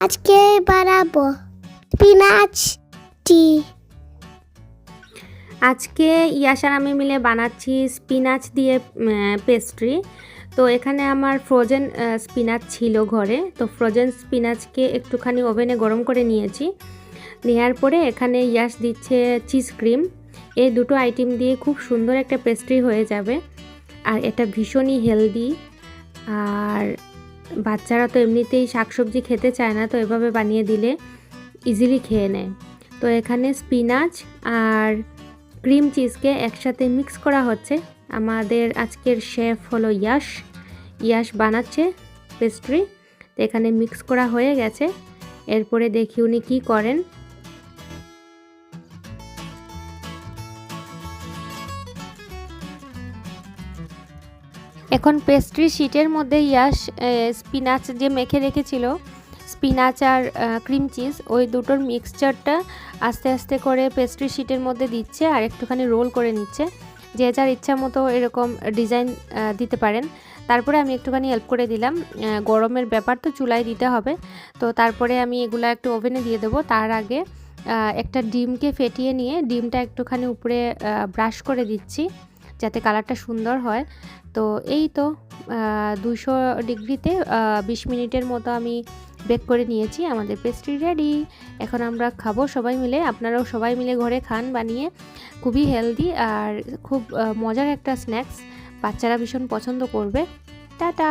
আজকে বানাবো স্পিনাচ টি আজকে ইয়াসার আমি মিলে বানাচ্ছি স্পিনাচ দিয়ে পেস্ট্রি তো এখানে আমার ফ্রোজেন স্পিনাচ ছিল ঘরে। তো ফ্রোজেন স্পিনাচকে একটুখানি ওভেনে গরম করে নিয়েছি। নেওয়ার পরে এখানে ইয়াস দিচ্ছে চিজ ক্রিম এই দুটো আইটেম দিয়ে খুব সুন্দর একটা পেস্ট্রি হয়ে যাবে। আর এটা ভীষণই হেলদি আর বাচ্চারা তো এমনিতেই শাকসবজি খেতে চায় না, তো এভাবে বানিয়ে দিলে ইজিলি খেয়ে নেয়। তো এখানে স্পিনাচ আর ক্রিম চিজকে একসাথে মিক্স করা হচ্ছে। আমাদের আজকের শেফ হলো ইয়াস ইয়াস বানাচ্ছে পেস্ট্রি তো এখানে মিক্স করা হয়ে গেছে। এরপরে দেখি উনি কী করেন। এখন পেস্ট্রি শিটের মধ্যে ইয়াশ স্পিনাচ যে মেখে রেখেছিল স্পিনাচ আর ক্রিম চিজ ওই দুটোর মিক্সচারটা আস্তে আস্তে করে পেস্ট্রি শিটের মধ্যে দিচ্ছে আর একটুখানি রোল করে নিচ্ছে। যে যার ইচ্ছা মতো এরকম ডিজাইন দিতে পারেন। তারপরে আমি একটুখানি হেল্প করে দিলাম। গরমের ব্যাপার তো চুলায় দিতে হবে। তো তারপরে আমি এগুলো একটু ওভেনে দিয়ে দেবো। তার আগে একটা ডিমকে ফেটিয়ে নিয়ে ডিমটা একটুখানি উপরে ব্রাশ করে দিচ্ছি। যাতে কালারটা সুন্দর হয়। তো এই তো দুশো ডিগ্রিতে বিশ মিনিটের মতো আমি বেক করে নিয়েছি, আমাদের পেস্ট্রি রেডি এখন আমরা খাব সবাই মিলে, আপনারাও সবাই মিলে ঘরে খান বানিয়ে, খুবই হেলদি আর খুব মজার একটা স্ন্যাক্স বাচ্চারা ভীষণ পছন্দ করবে। টাটা!